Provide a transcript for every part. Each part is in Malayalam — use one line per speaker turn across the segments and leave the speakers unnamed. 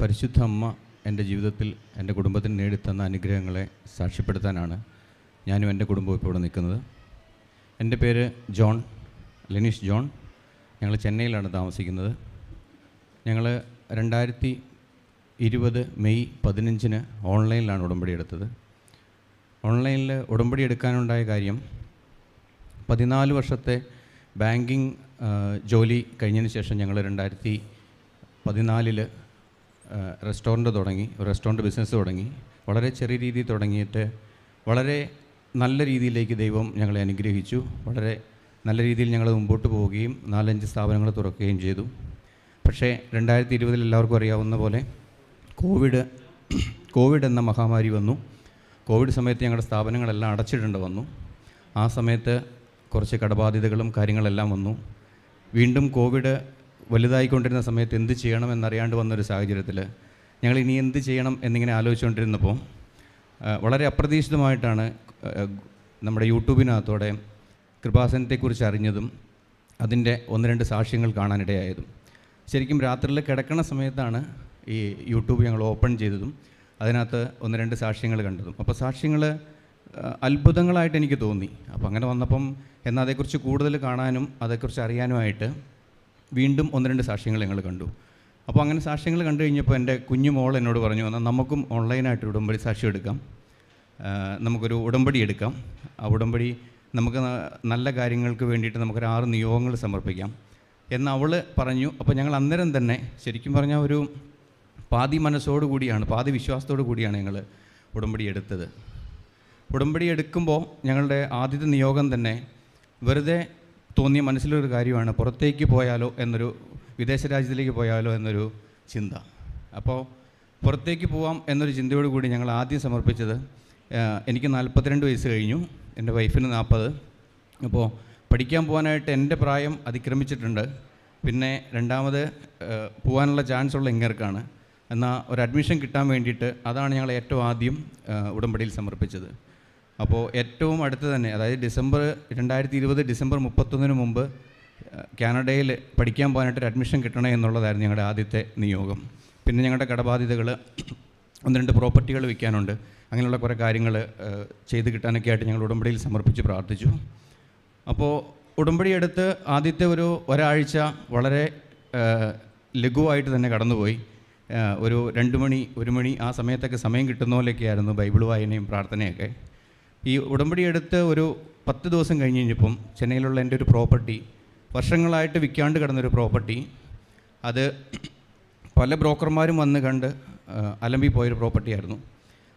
പരിശുദ്ധ അമ്മ എന്റെ ജീവിതത്തിൽ എന്റെ കുടുംബത്തിന് നേടിത്തന്ന അനുഗ്രഹങ്ങളെ സാക്ഷ്യപ്പെടുത്താനാണ് ഞാനും എന്റെ കുടുംബവും ഇപ്പോൾ ഇവിടെ നിൽക്കുന്നത്. എന്റെ പേര് ജോൺ ലിനീഷ് ജോൺ. ഞങ്ങൾ ചെന്നൈയിലാണ് താമസിക്കുന്നത്. ഞങ്ങൾ രണ്ടായിരത്തി ഇരുപത് മെയ് പതിനഞ്ചിന് ഓൺലൈനിലാണ് ഉടമ്പടി എടുത്തത്. ഓൺലൈനിൽ ഉടമ്പടി എടുക്കാനുണ്ടായ കാര്യം പതിനാല് വർഷത്തെ ബാങ്കിങ് ജോലി കഴിഞ്ഞതിന് ശേഷം ഞങ്ങൾ രണ്ടായിരത്തി പതിനാലിൽ റെസ്റ്റോറന്റ് തുടങ്ങി ഒരു റെസ്റ്റോറന്റ് ബിസിനസ് തുടങ്ങി. വളരെ ചെറിയ രീതിയിൽ തുടങ്ങിയിട്ട് വളരെ നല്ല രീതിയിലേക്ക് ദൈവം ഞങ്ങളെ അനുഗ്രഹിച്ചു. വളരെ നല്ല രീതിയിൽ ഞങ്ങൾ മുമ്പോട്ട് പോവുകയും നാലഞ്ച് സ്ഥാപനങ്ങൾ തുറക്കുകയും ചെയ്തു. പക്ഷേ രണ്ടായിരത്തി ഇരുപതിൽ എല്ലാവർക്കും അറിയാവുന്ന പോലെ കോവിഡ് കോവിഡ് എന്ന മഹാമാരി വന്നു. കോവിഡ് സമയത്ത് ഞങ്ങളുടെ സ്ഥാപനങ്ങളെല്ലാം അടച്ചിടേണ്ട വന്നു. ആ സമയത്ത് കുറച്ച് കടബാധ്യതകളും കാര്യങ്ങളെല്ലാം വന്നു. വീണ്ടും കോവിഡ് വലുതായിക്കൊണ്ടിരുന്ന സമയത്ത് എന്ത് ചെയ്യണം എന്നറിയാണ്ട് വന്നൊരു സാഹചര്യത്തിൽ ഞങ്ങൾ ഇനി എന്ത് ചെയ്യണം എന്നിങ്ങനെ ആലോചിച്ചുകൊണ്ടിരുന്നപ്പോൾ വളരെ അപ്രതീക്ഷിതമായിട്ടാണ് നമ്മുടെ യൂട്യൂബിനകത്തോടെ കൃപാസനത്തെക്കുറിച്ച് അറിഞ്ഞതും അതിന്റെ ഒന്ന് രണ്ട് സാക്ഷ്യങ്ങൾ കാണാനിടയായതും. ശരിക്കും രാത്രിയിൽ കിടക്കണ സമയത്താണ് ഈ യൂട്യൂബ് ഞങ്ങൾ ഓപ്പൺ ചെയ്തതും അതിനകത്ത് ഒന്ന് രണ്ട് സാക്ഷ്യങ്ങൾ കണ്ടതും. അപ്പോൾ സാക്ഷ്യങ്ങൾ അത്ഭുതങ്ങളായിട്ട് എനിക്ക് തോന്നി. അപ്പോൾ അങ്ങനെ വന്നപ്പം എന്നാൽ അതേക്കുറിച്ച് കൂടുതൽ കാണാനും അതേക്കുറിച്ച് അറിയാനുമായിട്ട് വീണ്ടും ഒന്ന് രണ്ട് സാക്ഷ്യങ്ങൾ ഞങ്ങൾ കണ്ടു. അപ്പോൾ അങ്ങനെ സാക്ഷ്യങ്ങൾ കണ്ടു കഴിഞ്ഞപ്പോൾ എന്റെ കുഞ്ഞു മോൾ എന്നോട് പറഞ്ഞു എന്നാൽ നമുക്കും ഓൺലൈനായിട്ട് ഉടമ്പടി സാക്ഷ്യം എടുക്കാം. നമുക്കൊരു ഉടമ്പടി എടുക്കാം. ആ ഉടമ്പടി നമുക്ക് നല്ല കാര്യങ്ങൾക്ക് വേണ്ടിയിട്ട് നമുക്കൊരു ആറ് നിയോഗങ്ങൾ സമർപ്പിക്കാം. എന്ന് അവൾ പറഞ്ഞു. അപ്പോൾ ഞങ്ങൾ അന്നേരം തന്നെ ശരിക്കും പറഞ്ഞാൽ ഒരു പാതി മനസ്സോടു കൂടിയാണ് പാതി വിശ്വാസത്തോടു കൂടിയാണ് ഞങ്ങൾ ഉടമ്പടി എടുത്തത്. ഉടമ്പടി എടുക്കുമ്പോൾ ഞങ്ങളുടെ ആദ്യത്തെ നിയോഗം തന്നെ വെറുതെ തോന്നിയ മനസ്സിലൊരു കാര്യമാണ് പുറത്തേക്ക് പോയാലോ എന്നൊരു വിദേശ രാജ്യത്തിലേക്ക് പോയാലോ എന്നൊരു ചിന്ത. അപ്പോൾ പുറത്തേക്ക് പോവാം എന്നൊരു ചിന്തയോടു കൂടി ഞങ്ങൾ ആദ്യം സമർപ്പിച്ചത് എനിക്ക് നാൽപ്പത്തിരണ്ട് വയസ്സ് കഴിഞ്ഞു എന്റെ വൈഫിന് നാൽപ്പത്. അപ്പോൾ പഠിക്കാൻ പോകാനായിട്ട് എന്റെ പ്രായം അതിക്രമിച്ചിട്ടുണ്ട്. പിന്നെ രണ്ടാമത് പോകാനുള്ള ചാൻസ് ഉള്ള ഇങ്ങേർക്കാണ്. എന്നാൽ ഒരു അഡ്മിഷൻ കിട്ടാൻ വേണ്ടിയിട്ട് അതാണ് ഞങ്ങൾ ഏറ്റവും ആദ്യം ഉടമ്പടിയിൽ സമർപ്പിച്ചത്. അപ്പോൾ ഏറ്റവും അടുത്ത് തന്നെ അതായത് ഡിസംബർ രണ്ടായിരത്തി ഇരുപത് ഡിസംബർ മുപ്പത്തൊന്നിന് മുമ്പ് കാനഡയിൽ പഠിക്കാൻ പോകാനായിട്ട് ഒരു അഡ്മിഷൻ കിട്ടണേ എന്നുള്ളതായിരുന്നു ഞങ്ങളുടെ ആദ്യത്തെ നിയോഗം. പിന്നെ ഞങ്ങളുടെ കടബാധ്യതകൾ ഒന്ന് രണ്ട് പ്രോപ്പർട്ടികൾ വിൽക്കാനുണ്ട്. അങ്ങനെയുള്ള കുറേ കാര്യങ്ങൾ ചെയ്ത് കിട്ടാനൊക്കെ ആയിട്ട് ഞങ്ങൾ ഉടമ്പടിയിൽ സമർപ്പിച്ച് പ്രാർത്ഥിച്ചു. അപ്പോൾ ഉടമ്പടി എടുത്ത് ആദ്യത്തെ ഒരു ഒരാഴ്ച വളരെ ലഘുവായിട്ട് തന്നെ കടന്നുപോയി. ഒരു രണ്ട് മണി ഒരു മണി ആ സമയത്തൊക്കെ സമയം കിട്ടുന്ന പോലെയൊക്കെയായിരുന്നു ബൈബിൾ വായനയും പ്രാർത്ഥനയൊക്കെ. ഈ ഉടമ്പടി എടുത്ത് ഒരു പത്ത് ദിവസം കഴിഞ്ഞ് കഴിഞ്ഞപ്പം ചെന്നൈയിലുള്ള എന്റെ ഒരു പ്രോപ്പർട്ടി വർഷങ്ങളായിട്ട് വിൽക്കാണ്ട് കിടന്നൊരു പ്രോപ്പർട്ടി അത് പല ബ്രോക്കർമാരും വന്ന് കണ്ട് അലമ്പി പോയൊരു പ്രോപ്പർട്ടി ആയിരുന്നു.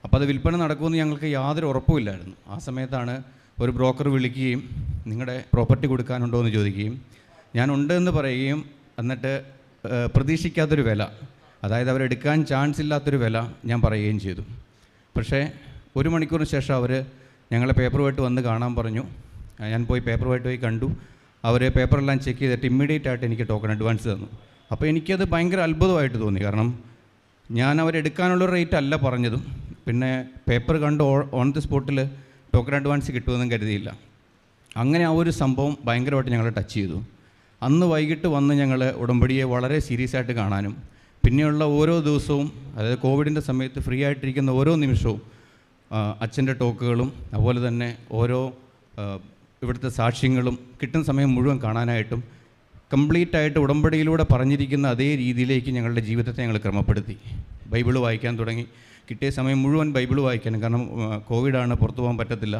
അപ്പോൾ അത് വിൽപ്പന നടക്കുമെന്ന് ഞങ്ങൾക്ക് യാതൊരു ഉറപ്പുമില്ലായിരുന്നു ആ സമയത്താണ് ഒരു ബ്രോക്കർ വിളിക്കുകയും നിങ്ങളുടെ പ്രോപ്പർട്ടി കൊടുക്കാനുണ്ടോ? എന്ന് ചോദിക്കുകയും ഞാൻ ഉണ്ട് എന്ന് പറയുകയും എന്നിട്ട് പ്രതീക്ഷിക്കാത്തൊരു വില അതായത് അവരെടുക്കാൻ ചാൻസ് ഇല്ലാത്തൊരു വില ഞാൻ പറയുകയും ചെയ്തു. പക്ഷേ ഒരു മണിക്കൂറിന് ശേഷം അവർ ഞങ്ങളെ പേപ്പറുമായിട്ട് വന്ന് കാണാൻ പറഞ്ഞു. ഞാൻ പോയി പേപ്പറുമായിട്ട് പോയി കണ്ടു. അവർ പേപ്പറെല്ലാം ചെക്ക് ചെയ്തിട്ട് ഇമ്മീഡിയറ്റ് ആയിട്ട് എനിക്ക് ടോക്കൺ അഡ്വാൻസ് തന്നു. അപ്പോൾ എനിക്കത് ഭയങ്കര അത്ഭുതമായിട്ട് തോന്നി. കാരണം ഞാൻ അവരെടുക്കാനുള്ള റേറ്റ് അല്ല പറഞ്ഞതും. പിന്നെ പേപ്പർ കണ്ട് ഓൺ ദി സ്പോട്ടിൽ ടോക്കൺ അഡ്വാൻസ് കിട്ടുമെന്നും കരുതിയില്ല. അങ്ങനെ ആ ഒരു സംഭവം ഭയങ്കരമായിട്ട് ഞങ്ങളെ ടച്ച് ചെയ്തു. അന്ന് വൈകിട്ട് വന്ന് ഞങ്ങൾ ഉടമ്പടിയെ വളരെ സീരിയസ് ആയിട്ട് കാണാനും പിന്നെയുള്ള ഓരോ ദിവസവും അതായത് കോവിഡിന്റെ സമയത്ത് ഫ്രീ ആയിട്ടിരിക്കുന്ന ഓരോ നിമിഷവും അച്ഛന്റെ ടോക്കുകളും അതുപോലെ തന്നെ ഓരോ ഇവിടുത്തെ സാക്ഷ്യങ്ങളും കിട്ടുന്ന സമയം മുഴുവൻ കാണാനായിട്ടും കംപ്ലീറ്റ് ആയിട്ട് ഉടമ്പടിയിലൂടെ പറഞ്ഞിരിക്കുന്ന അതേ രീതിയിലേക്ക് ഞങ്ങളുടെ ജീവിതത്തെ ഞങ്ങൾ ക്രമപ്പെടുത്തി. ബൈബിൾ വായിക്കാൻ തുടങ്ങി. കിട്ടിയ സമയം മുഴുവൻ ബൈബിൾ വായിക്കാനും കാരണം കോവിഡാണ് പുറത്തു പോകാൻ പറ്റത്തില്ല.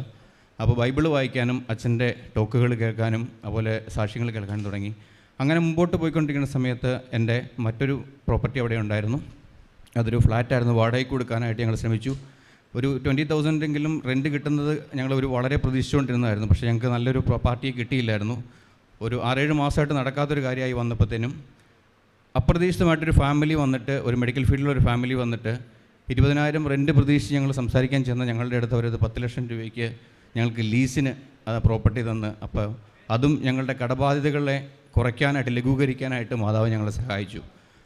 അപ്പോൾ ബൈബിൾ വായിക്കാനും അച്ഛന്റെ ടോക്കുകൾ കേൾക്കാനും അതുപോലെ സാക്ഷ്യങ്ങൾ കേൾക്കാനും തുടങ്ങി. അങ്ങനെ മുമ്പോട്ട് പോയിക്കൊണ്ടിരിക്കുന്ന സമയത്ത് എന്റെ മറ്റൊരു പ്രോപ്പർട്ടി അവിടെ ഉണ്ടായിരുന്നു. അതൊരു ഫ്ലാറ്റായിരുന്നു. വാടകയ്ക്ക് കൊടുക്കാനായിട്ട് ഞങ്ങൾ ശ്രമിച്ചു. ഒരു ട്വന്റി തൗസൻഡെങ്കിലും റെന്റ് കിട്ടുന്നത് ഞങ്ങൾ ഒരു വളരെ പ്രതീക്ഷിച്ചുകൊണ്ടിരുന്നതായിരുന്നു. പക്ഷേ ഞങ്ങൾക്ക് നല്ലൊരു പ്രോപ്പർട്ടി കിട്ടിയില്ലായിരുന്നു. ഒരു ആറേഴ് മാസമായിട്ട് നടക്കാത്തൊരു കാര്യമായി വന്നപ്പോഴത്തേനും അപ്രതീക്ഷിതമായിട്ടൊരു ഫാമിലി വന്നിട്ട് ഒരു മെഡിക്കൽ ഫീൽഡിലൊരു ഫാമിലി വന്നിട്ട് ഇരുപതിനായിരം റെന്റ് പ്രതീക്ഷിച്ച് ഞങ്ങൾ സംസാരിക്കാൻ ചെന്ന ഞങ്ങളുടെ അടുത്ത് അവരത് പത്ത് ലക്ഷം രൂപയ്ക്ക് ഞങ്ങൾക്ക് ലീസിന് പ്രോപ്പർട്ടി തന്ന്. അപ്പോൾ അതും ഞങ്ങളുടെ കടബാധ്യതകളെ കുറയ്ക്കാനായിട്ട് ലഘൂകരിക്കാനായിട്ട് മാതാവ് ഞങ്ങളെ സഹായിച്ചു.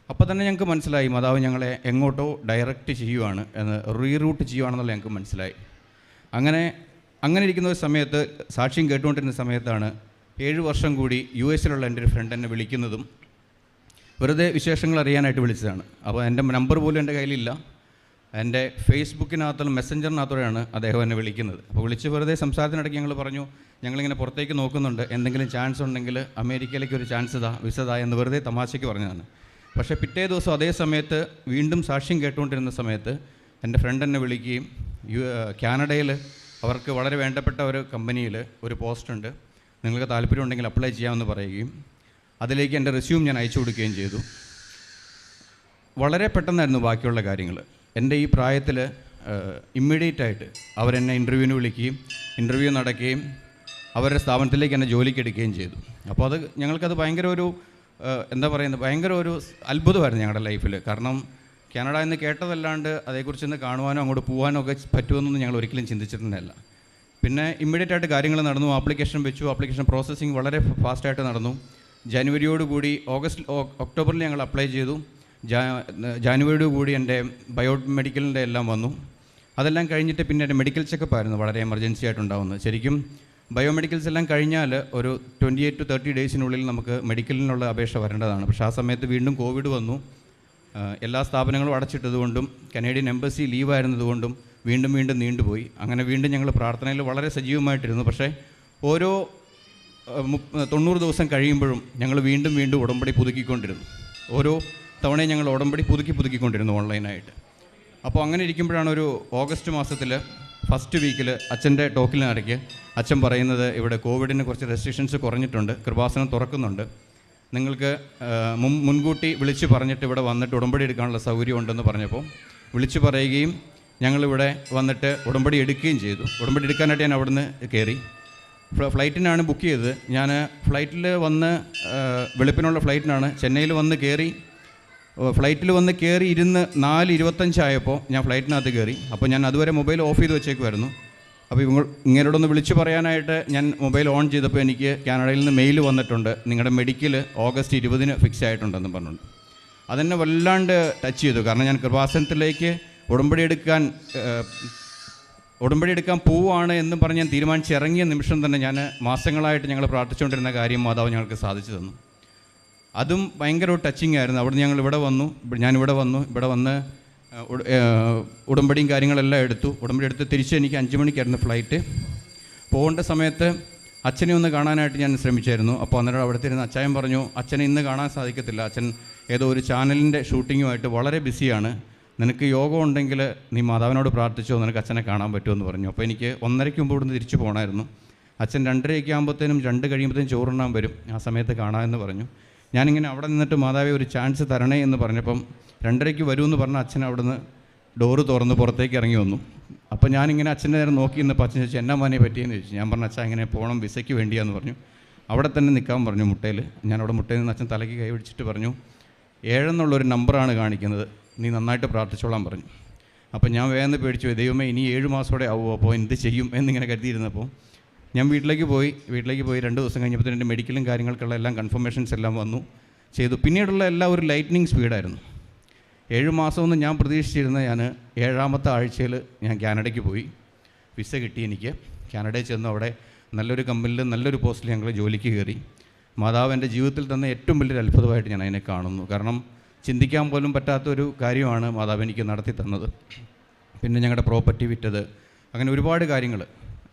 അപ്പോൾ തന്നെ ഞങ്ങൾക്ക് മനസ്സിലായി മാതാവ് ഞങ്ങളെ എങ്ങോട്ടോ ഡയറക്റ്റ് ചെയ്യുവാണ് എന്ന് റീറൂട്ട് ചെയ്യുവാണെന്നുള്ള ഞങ്ങൾക്ക് മനസ്സിലായി. അങ്ങനെ അങ്ങനെ ഇരിക്കുന്ന ഒരു സമയത്ത് സാക്ഷ്യം കേട്ടുകൊണ്ടിരുന്ന സമയത്താണ് ഏഴ് വർഷം കൂടി യു എസിലുള്ള എന്റെ ഒരു ഫ്രണ്ട് എന്നെ വിളിക്കുന്നതും വെറുതെ വിശേഷങ്ങൾ അറിയാനായിട്ട് വിളിച്ചതാണ്. അപ്പോൾ എന്റെ നമ്പർ പോലും എന്റെ കയ്യിലില്ല. എന്റെ ഫേസ്ബുക്കിനകത്തുള്ള മെസ്സഞ്ചറിനകത്തൂടെയാണ് അദ്ദേഹം എന്നെ വിളിക്കുന്നത്. അപ്പോൾ വിളിച്ച് വെറുതെ സംസാരത്തിനിടയ്ക്ക് ഞങ്ങൾ പറഞ്ഞു ഞങ്ങളിങ്ങനെ പുറത്തേക്ക് നോക്കുന്നുണ്ട്. എന്തെങ്കിലും ചാൻസ് ഉണ്ടെങ്കിൽ അമേരിക്കയിലേക്ക് ഒരു ചാൻസ് ഇതാ വിസ ഇതാ എന്ന് വെറുതെ തമാശയ്ക്ക് പറഞ്ഞതാണ്. പക്ഷേ പിറ്റേ ദിവസം അതേ സമയത്ത് വീണ്ടും സാക്ഷ്യം കേട്ടുകൊണ്ടിരുന്ന സമയത്ത് എന്റെ ഫ്രണ്ട് എന്നെ വിളിക്കുകയും യു കാനഡയിൽ അവർക്ക് വളരെ വേണ്ടപ്പെട്ട ഒരു കമ്പനിയിൽ ഒരു പോസ്റ്റ് ഉണ്ട്. നിങ്ങൾക്ക് താല്പര്യം ഉണ്ടെങ്കിൽ അപ്ലൈ ചെയ്യാമെന്ന് പറയുകയും അതിലേക്ക് എന്റെ റെസ്യൂം ഞാൻ അയച്ചു കൊടുക്കുകയും ചെയ്തു. വളരെ പെട്ടെന്നായിരുന്നു ബാക്കിയുള്ള കാര്യങ്ങൾ. എന്റെ ഈ പ്രായത്തിൽ ഇമ്മീഡിയറ്റ് ആയിട്ട് അവരെന്നെ ഇന്റർവ്യൂവിന് വിളിക്കുകയും ഇന്റർവ്യൂ നടക്കുകയും അവരുടെ സ്ഥാപനത്തിലേക്ക് എന്നെ ജോലിക്കെടുക്കുകയും ചെയ്തു. അപ്പോൾ അത് ഞങ്ങൾക്കത് ഭയങ്കര ഒരു എന്താ പറയുന്നത്? ഭയങ്കര ഒരു അത്ഭുതമായിരുന്നു ഞങ്ങളുടെ ലൈഫിൽ കാരണം കാനഡ എന്ന് കേട്ടതല്ലാണ്ട് അതേക്കുറിച്ച് ഒന്ന് കാണുവാനോ അങ്ങോട്ട് പോകാനോ ഒക്കെ പറ്റുമെന്നൊന്നും ഞങ്ങൾ ഒരിക്കലും ചിന്തിച്ചിട്ടുണ്ടല്ല പിന്നെ ഇമ്മീഡിയറ്റ് ആയിട്ട് കാര്യങ്ങൾ നടന്നു. ആപ്ലിക്കേഷൻ വെച്ചു. ആപ്ലിക്കേഷൻ പ്രോസസ്സിങ് വളരെ ഫാസ്റ്റായിട്ട് നടന്നു. ജനുവരിയോടുകൂടി ഓഗസ്റ്റ് ഒക്ടോബറിൽ ഞങ്ങൾ അപ്ലൈ ചെയ്തു. ജാനുവരിയോട് കൂടി എന്റെ ബയോ മെഡിക്കലിന്റെ എല്ലാം വന്നു. അതെല്ലാം കഴിഞ്ഞിട്ട് പിന്നെ എന്റെ മെഡിക്കൽ ചെക്കപ്പ് ആയിരുന്നു വളരെ എമർജൻസി ആയിട്ടുണ്ടാവുന്നത് ശരിക്കും ബയോമെഡിക്കൽസ് എല്ലാം കഴിഞ്ഞാൽ ഒരു ട്വന്റി എയ്റ്റ് ടു തേർട്ടി ഡേയ്സിനുള്ളിൽ നമുക്ക് മെഡിക്കലിനുള്ള അപേക്ഷ വരേണ്ടതാണ്. പക്ഷേ ആ സമയത്ത് വീണ്ടും കോവിഡ് വന്നു. എല്ലാ സ്ഥാപനങ്ങളും അടച്ചിട്ടതുകൊണ്ടും കനേഡിയൻ എംബസി ലീവായിരുന്നതുകൊണ്ടും വീണ്ടും വീണ്ടും നീണ്ടുപോയി. അങ്ങനെ വീണ്ടും ഞങ്ങൾ പ്രാർത്ഥനയിൽ വളരെ സജീവമായിട്ടിരുന്നു. പക്ഷേ ഓരോ തൊണ്ണൂറ് ദിവസം കഴിയുമ്പോഴും ഞങ്ങൾ വീണ്ടും വീണ്ടും ഉടമ്പടി പുതുക്കിക്കൊണ്ടിരുന്നു. ഓരോ തവണയും ഞങ്ങൾ ഉടമ്പടി പുതുക്കി പുതുക്കിക്കൊണ്ടിരുന്നു ഓൺലൈനായിട്ട്. അപ്പോൾ അങ്ങനെ ഇരിക്കുമ്പോഴാണ് ഒരു ഓഗസ്റ്റ് മാസത്തിൽ ഫസ്റ്റ് വീക്കിൽ അച്ഛന്റെ ടോക്കിലിനിടയ്ക്ക് അച്ഛൻ പറയുന്നത് ഇവിടെ കോവിഡിന് കുറച്ച് റെസ്ട്രിക്ഷൻസ് കുറഞ്ഞിട്ടുണ്ട്. കൃപാസനം തുറക്കുന്നുണ്ട്. നിങ്ങൾക്ക് മുൻ- മുൻകൂട്ടി വിളിച്ച് പറഞ്ഞിട്ട് ഇവിടെ വന്നിട്ട് ഉടമ്പടി എടുക്കാനുള്ള സൗകര്യം ഉണ്ടെന്ന് പറഞ്ഞപ്പോൾ വിളിച്ചു പറയുകയും ഞങ്ങളിവിടെ വന്നിട്ട് ഉടമ്പടി എടുക്കുകയും ചെയ്തു. ഉടമ്പടി എടുക്കാനായിട്ട് ഞാൻ അവിടുന്ന് കയറി. ഫ്ലൈറ്റിനാണ് ബുക്ക് ചെയ്തത്. ഞാൻ ഫ്ലൈറ്റിൽ വന്ന് വെളുപ്പിനുള്ള ഫ്ലൈറ്റിനാണ് ചെന്നൈയിൽ വന്ന് കയറി ഫ്ലൈറ്റിൽ വന്ന് കയറി ഇരുന്ന് നാല് ഇരുപത്തഞ്ചായപ്പോൾ ഞാൻ ഫ്ലൈറ്റിനകത്ത് കയറി. അപ്പോൾ ഞാൻ അതുവരെ മൊബൈൽ ഓഫ് ചെയ്ത് വെച്ചേക്കുമായിരുന്നു അപ്പോൾ ഇവങ്ങൾ ഇങ്ങനോടൊന്ന് വിളിച്ച് പറയാനായിട്ട് ഞാൻ മൊബൈൽ ഓൺ ചെയ്തപ്പോൾ എനിക്ക് കാനഡയിൽ നിന്ന് മെയിൽ വന്നിട്ടുണ്ട്. നിങ്ങളുടെ മെഡിക്കൽ ഓഗസ്റ്റ് ഇരുപതിന് ഫിക്സ് ആയിട്ടുണ്ടെന്ന് പറഞ്ഞിട്ടുണ്ട്. അതെന്നെ വല്ലാണ്ട് ടച്ച് ചെയ്തു. കാരണം ഞാൻ കൃപാസനത്തിലേക്ക് ഉടമ്പടി എടുക്കാൻ ഉടമ്പടി എടുക്കാൻ പോവുകയാണ് എന്ന് പറഞ്ഞ് ഞാൻ തീരുമാനിച്ചിറങ്ങിയ നിമിഷം തന്നെ ഞാൻ മാസങ്ങളായിട്ട് ഞങ്ങൾ പ്രാർത്ഥിച്ചുകൊണ്ടിരുന്ന കാര്യം മാതാവ് ഞങ്ങൾക്ക് സാധിച്ചു തന്നു. അതും ഭയങ്കര ടച്ചിങ് ആയിരുന്നു. അവിടെ ഞങ്ങൾ ഇവിടെ വന്നു. ഞാനിവിടെ വന്നു. ഇവിടെ വന്ന് ഉടമ്പടിയും കാര്യങ്ങളെല്ലാം എടുത്തു. ഉടമ്പടി എടുത്ത് തിരിച്ച് എനിക്ക് അഞ്ച് മണിക്കായിരുന്നു ഫ്ലൈറ്റ് പോകേണ്ട സമയത്ത് അച്ഛനെ ഒന്ന് കാണാനായിട്ട് ഞാൻ ശ്രമിച്ചായിരുന്നു. അപ്പോൾ അന്നേരം അവിടെ ഇരുന്ന് അച്ചായൻ പറഞ്ഞു അച്ഛനെ ഇന്ന് കാണാൻ സാധിക്കത്തില്ല. അച്ഛൻ ഏതോ ഒരു ചാനലിന്റെ ഷൂട്ടിങ്ങുമായിട്ട് വളരെ ബിസിയാണ്. നിനക്ക് യോഗം ഉണ്ടെങ്കിൽ നീ മാതാവിനോട് പ്രാർത്ഥിച്ചോ? നിനക്ക് അച്ഛനെ കാണാൻ പറ്റുമെന്ന് പറഞ്ഞു. അപ്പോൾ എനിക്ക് ഒന്നരയ്ക്ക് മുമ്പ് ഇവിടുന്ന് തിരിച്ചു പോകണമായിരുന്നു. അച്ഛൻ രണ്ടരയൊക്കെ ആകുമ്പോഴത്തേനും രണ്ട് കഴിയുമ്പോഴത്തേനും ചോറുണ്ണാൻ വരും. ആ സമയത്ത് കാണാമെന്ന് പറഞ്ഞു. ഞാനിങ്ങനെ അവിടെ നിന്നിട്ട് മാതാവെ ഒരു ചാൻസ് തരണേ എന്ന് പറഞ്ഞപ്പം രണ്ടരയ്ക്ക് വരൂ എന്ന് പറഞ്ഞ അച്ഛൻ അവിടുന്ന് ഡോറ് തുറന്ന് പുറത്തേക്ക് ഇറങ്ങി വന്നു. അപ്പോൾ ഞാനിങ്ങനെ അച്ഛന്റെ നേരം നോക്കി നിന്നപ്പോൾ അച്ഛൻ ചോദിച്ചു എന്നാ മോനെ പറ്റിയെന്ന് ചോദിച്ചു. ഞാൻ പറഞ്ഞു അച്ഛാ ഇങ്ങനെ പോകണം വിസയ്ക്ക് വേണ്ടിയാന്ന് പറഞ്ഞു. അവിടെ തന്നെ നിൽക്കാൻ പറഞ്ഞു മുട്ടയിൽ. ഞാൻ അവിടെ മുട്ടയിൽ നിന്ന് അച്ഛൻ തലയ്ക്ക് കൈ പിടിച്ചിട്ട് പറഞ്ഞു ഏഴെന്നുള്ളൊരു നമ്പറാണ് കാണിക്കുന്നത്. നീ നന്നായിട്ട് പ്രാർത്ഥിച്ചോളാൻ പറഞ്ഞു. അപ്പോൾ ഞാൻ വേഗം പേടിച്ചു ദൈവമേ ഇനി ഏഴ് മാസത്തോടെ ആവുമോ അപ്പോൾ എന്ത് ചെയ്യും? എന്നിങ്ങനെ കരുതിയിരുന്നപ്പോൾ ഞാൻ വീട്ടിലേക്ക് പോയി വീട്ടിലേക്ക് പോയി രണ്ട് ദിവസം കഴിഞ്ഞപ്പോൾ എന്റെ മെഡിക്കലും കാര്യങ്ങൾക്കുള്ള എല്ലാം കൺഫർമേഷൻസ് എല്ലാം വന്നു ചെയ്തു. പിന്നീടുള്ള എല്ലാം ഒരു ലൈറ്റ്നിങ് സ്പീഡായിരുന്നു ഏഴ് മാസമൊന്നും ഞാൻ പ്രതീക്ഷിച്ചിരുന്ന ഞാൻ ഏഴാമത്തെ ആഴ്ചയിൽ ഞാൻ കാനഡയ്ക്ക് പോയി. വിസ കിട്ടി എനിക്ക്. കാനഡയിൽ ചെന്ന് അവിടെ നല്ലൊരു കമ്പനിയിൽ നല്ലൊരു പോസ്റ്റിൽ ഞങ്ങൾ ജോലിക്ക് കയറി. മാതാവ് എന്റെ ജീവിതത്തിൽ തന്നെ ഏറ്റവും വലിയൊരു അത്ഭുതമായിട്ട് ഞാൻ അതിനെ കാണുന്നു. കാരണം ചിന്തിക്കാൻ പോലും പറ്റാത്തൊരു കാര്യമാണ് മാതാവ് എനിക്ക് നടത്തി തന്നത്. പിന്നെ ഞങ്ങളുടെ പ്രോപ്പർട്ടി വിറ്റത്. അങ്ങനെ ഒരുപാട് കാര്യങ്ങൾ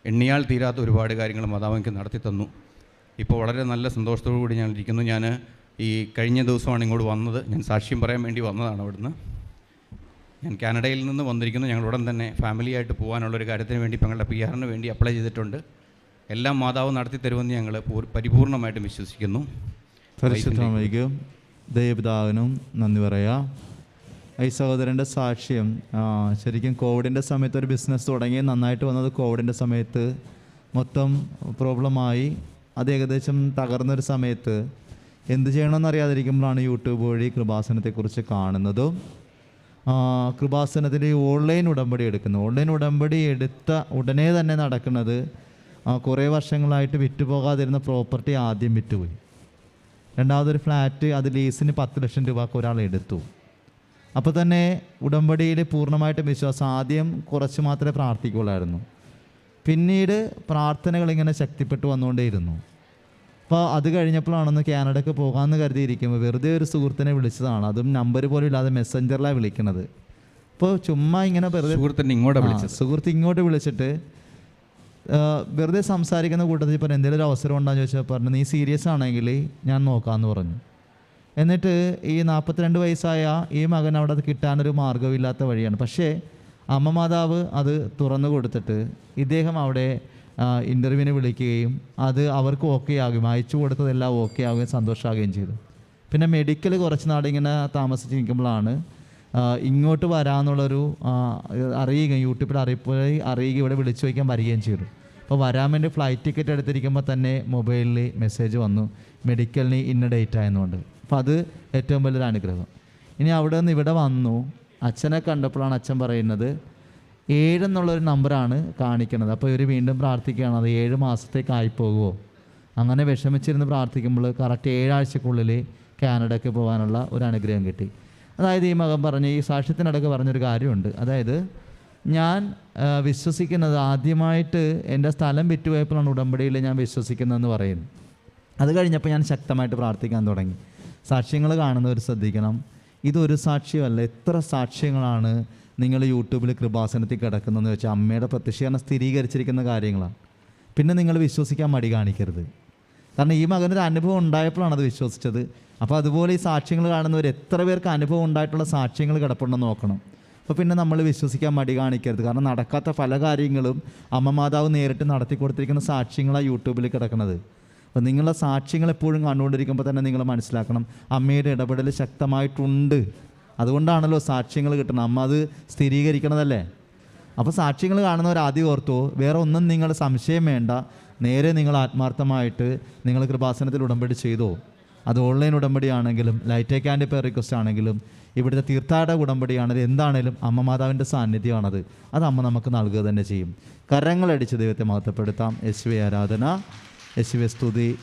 എണ്ണിയാൽ തീരാത്ത ഒരുപാട് കാര്യങ്ങൾ മാതാവ് എനിക്ക് നടത്തി തന്നു. ഇപ്പോൾ വളരെ നല്ല സന്തോഷത്തോടു കൂടി ഞാൻ ഇരിക്കുന്നു. ഞാൻ ഈ കഴിഞ്ഞ ദിവസമാണ് ഇങ്ങോട്ട് വന്നത്. ഞാൻ സാക്ഷ്യം പറയാൻ വേണ്ടി വന്നതാണ് അവിടുന്ന്. ഞാൻ കാനഡയിൽ നിന്ന് വന്നിരിക്കുന്നു. ഞങ്ങൾ ഉടൻ തന്നെ ഫാമിലിയായിട്ട് പോകാനുള്ള ഒരു കാര്യത്തിന് വേണ്ടി ഇപ്പം ഞങ്ങളുടെ പി ആറിന് വേണ്ടി അപ്ലൈ ചെയ്തിട്ടുണ്ട്. എല്ലാം മാതാവ് നടത്തി തരുമെന്ന് ഞങ്ങൾ പൂർ- പരിപൂർണമായിട്ടും വിശ്വസിക്കുന്നു.
പരിശുദ്ധമയ്ക്കും ദൈവപിതാവിനും നന്ദി പറയാം. ഈ സഹോദരന്റെ സാക്ഷ്യം ശരിക്കും കോവിഡിന്റെ സമയത്ത് ഒരു ബിസിനസ് തുടങ്ങി നന്നായിട്ട് വന്നത് കോവിഡിന്റെ സമയത്ത് മൊത്തം പ്രോബ്ലമായി അത് ഏകദേശം തകർന്നൊരു സമയത്ത് എന്ത് ചെയ്യണമെന്ന് അറിയാതിരിക്കുമ്പോഴാണ് യൂട്യൂബ് വഴി കൃപാസനത്തെക്കുറിച്ച് കാണുന്നതും കൃപാസനത്തിന്റെ ഓൺലൈൻ ഉടമ്പടി എടുക്കുന്നത്. ഓൺലൈൻ ഉടമ്പടി എടുത്ത ഉടനെ തന്നെ നടക്കുന്നത് കുറേ വർഷങ്ങളായിട്ട് വിറ്റുപോകാതിരുന്ന പ്രോപ്പർട്ടി ആദ്യം വിറ്റുപോയി. രണ്ടാമതൊരു ഫ്ലാറ്റ് അത് ലീസിന് പത്ത് ലക്ഷം രൂപക്ക് ഒരാൾ എടുത്തു. അപ്പോൾ തന്നെ ഉടമ്പടിയിൽ പൂർണമായിട്ടും വിശ്വാസം ആദ്യം കുറച്ച് മാത്രമേ പ്രാർത്ഥിക്കുകയുള്ളായിരുന്നു. പിന്നീട് പ്രാർത്ഥനകൾ ഇങ്ങനെ ശക്തിപ്പെട്ടു വന്നുകൊണ്ടേയിരുന്നു. അപ്പോൾ അത് കഴിഞ്ഞപ്പോഴാണെന്ന് കാനഡയ്ക്ക് പോകാമെന്ന് കരുതിയിരിക്കുമ്പോൾ വെറുതെ ഒരു സുഹൃത്തിനെ വിളിച്ചതാണ്. അതും നമ്പർ പോലും ഇല്ലാതെ മെസ്സഞ്ചറിലാണ് വിളിക്കുന്നത്. അപ്പോൾ ചുമ്മാ ഇങ്ങനെ വെറുതെ
സുഹൃത്തിനെ ഇങ്ങോട്ട് വിളിച്ചു
സുഹൃത്ത് ഇങ്ങോട്ട് വിളിച്ചിട്ട് വെറുതെ സംസാരിക്കുന്ന കൂട്ടത്തിൽ പറഞ്ഞു എന്തെങ്കിലും ഒരു അവസരം ഉണ്ടാന്ന് ചോദിച്ചാൽ പറഞ്ഞു നീ സീരിയസ് ആണെങ്കിൽ ഞാൻ നോക്കാമെന്ന് പറഞ്ഞു. എന്നിട്ട് ഈ നാൽപ്പത്തിരണ്ട് വയസ്സായ ഈ മകൻ അവിടെ കിട്ടാനൊരു മാർഗമില്ലാത്ത വഴിയാണ്. പക്ഷേ അമ്മ മാതാവ് അത് തുറന്നു കൊടുത്തിട്ട് ഇദ്ദേഹം അവിടെ ഇന്റർവ്യൂവിന് വിളിക്കുകയും അത് അവർക്ക് ഓക്കെ ആകുകയും അയച്ചു കൊടുത്തതെല്ലാം ഓക്കെ ആകുകയും സന്തോഷമാകുകയും ചെയ്തു. പിന്നെ മെഡിക്കൽ കുറച്ച് നാളിങ്ങനെ താമസിച്ച് നിൽക്കുമ്പോഴാണ് ഇങ്ങോട്ട് വരാമെന്നുള്ളൊരു അറിയുകയും യൂട്യൂബിൽ അറിയിപ്പ് അറിയുകയും ഇവിടെ വിളിച്ചു വയ്ക്കാൻ വരികയും ചെയ്തു. അപ്പോൾ വരാൻ വേണ്ടി ഫ്ലൈറ്റ് ടിക്കറ്റ് എടുത്തിരിക്കുമ്പോൾ തന്നെ മൊബൈലിൽ മെസ്സേജ് വന്നു മെഡിക്കലിന് ഇന്ന ഡേറ്റ് ആയെന്നുണ്ട് അപ്പോൾ അത് ഏറ്റവും വലിയൊരു അനുഗ്രഹം. ഇനി അവിടെ നിന്ന് ഇവിടെ വന്നു. അച്ഛനെ കണ്ടപ്പോഴാണ് അച്ഛൻ പറയുന്നത് ഏഴെന്നുള്ളൊരു നമ്പറാണ് കാണിക്കുന്നത് അപ്പോൾ ഇവർ വീണ്ടും പ്രാർത്ഥിക്കുകയാണ് അത് ഏഴ് മാസത്തേക്കായി പോകുമോ അങ്ങനെ വിഷമിച്ചിരുന്ന് പ്രാർത്ഥിക്കുമ്പോൾ കറക്റ്റ് ഏഴാഴ്ചക്കുള്ളിൽ കാനഡയ്ക്ക് പോകാനുള്ള ഒരു അനുഗ്രഹം കിട്ടി. അതായത് ഈ മകൻ പറഞ്ഞ ഈ സാക്ഷ്യത്തിനടക്ക് പറഞ്ഞൊരു കാര്യമുണ്ട്. അതായത് ഞാൻ വിശ്വസിക്കുന്നത് ആദ്യമായിട്ട് എന്റെ സ്ഥലം വിറ്റുപോയപ്പോഴാണ് ഉടമ്പടിയിൽ ഞാൻ വിശ്വസിക്കുന്നതെന്ന് പറയുന്നു. അത് കഴിഞ്ഞപ്പോൾ ഞാൻ ശക്തമായിട്ട് പ്രാർത്ഥിക്കാൻ തുടങ്ങി. സാക്ഷ്യങ്ങൾ കാണുന്നവർ ശ്രദ്ധിക്കണം. ഇതൊരു സാക്ഷ്യമല്ല. എത്ര സാക്ഷ്യങ്ങളാണ് നിങ്ങൾ യൂട്യൂബിൽ കൃപാസനത്തിൽ കിടക്കുന്നതെന്ന് വെച്ചാൽ അമ്മയുടെ പ്രത്യക്ഷീകരണം സ്ഥിരീകരിച്ചിരിക്കുന്ന കാര്യങ്ങളാണ് പിന്നെ നിങ്ങൾ വിശ്വസിക്കാൻ മടി കാണിക്കരുത്. കാരണം ഈ മകനൊരു അനുഭവം ഉണ്ടായപ്പോഴാണ് അത് വിശ്വസിച്ചത്. അപ്പോൾ അതുപോലെ ഈ സാക്ഷ്യങ്ങൾ കാണുന്നവർ എത്ര പേർക്ക് അനുഭവം ഉണ്ടായിട്ടുള്ള സാക്ഷ്യങ്ങൾ കിടപ്പുണ്ടെന്ന് നോക്കണം. അപ്പോൾ പിന്നെ നമ്മൾ വിശ്വസിക്കാൻ മടി കാണിക്കരുത്. കാരണം നടക്കാത്ത പല കാര്യങ്ങളും അമ്മ മാതാവ് നേരിട്ട് നടത്തി കൊടുത്തിരിക്കുന്ന സാക്ഷ്യങ്ങളാണ് യൂട്യൂബിൽ കിടക്കുന്നത്. അപ്പോൾ നിങ്ങളുടെ സാക്ഷ്യങ്ങൾ എപ്പോഴും കണ്ടുകൊണ്ടിരിക്കുമ്പോൾ തന്നെ നിങ്ങൾ മനസ്സിലാക്കണം അമ്മയുടെ ഇടപെടൽ ശക്തമായിട്ടുണ്ട്. അതുകൊണ്ടാണല്ലോ സാക്ഷ്യങ്ങൾ കിട്ടുന്നത് അമ്മ അത് സ്ഥിരീകരിക്കണതല്ലേ? അപ്പോൾ സാക്ഷ്യങ്ങൾ കാണുന്നവർ ആദ്യം ഓർത്തോ വേറെ ഒന്നും നിങ്ങൾ സംശയം വേണ്ട. നേരെ നിങ്ങൾ ആത്മാർത്ഥമായിട്ട് നിങ്ങൾ കൃപാസനത്തിൽ ഉടമ്പടി ചെയ്തോ. അത് ഓൺലൈൻ ഉടമ്പടി ആണെങ്കിലും ലൈറ്റ് ക്യാൻഡ് പേർ റിക്വസ്റ്റ് ആണെങ്കിലും ഇവിടുത്തെ തീർത്ഥാടക ഉടമ്പടിയാണത് എന്താണേലും അമ്മ മാതാവിന്റെ സാന്നിധ്യമാണത്. അത് അമ്മ നമുക്ക് നൽകുക തന്നെ ചെയ്യും. കരങ്ങളടിച്ച് ദൈവത്തെ മഹത്വപ്പെടുത്താം. യേശുവെ ആരാധന. യേശുവെ സ്തുതി.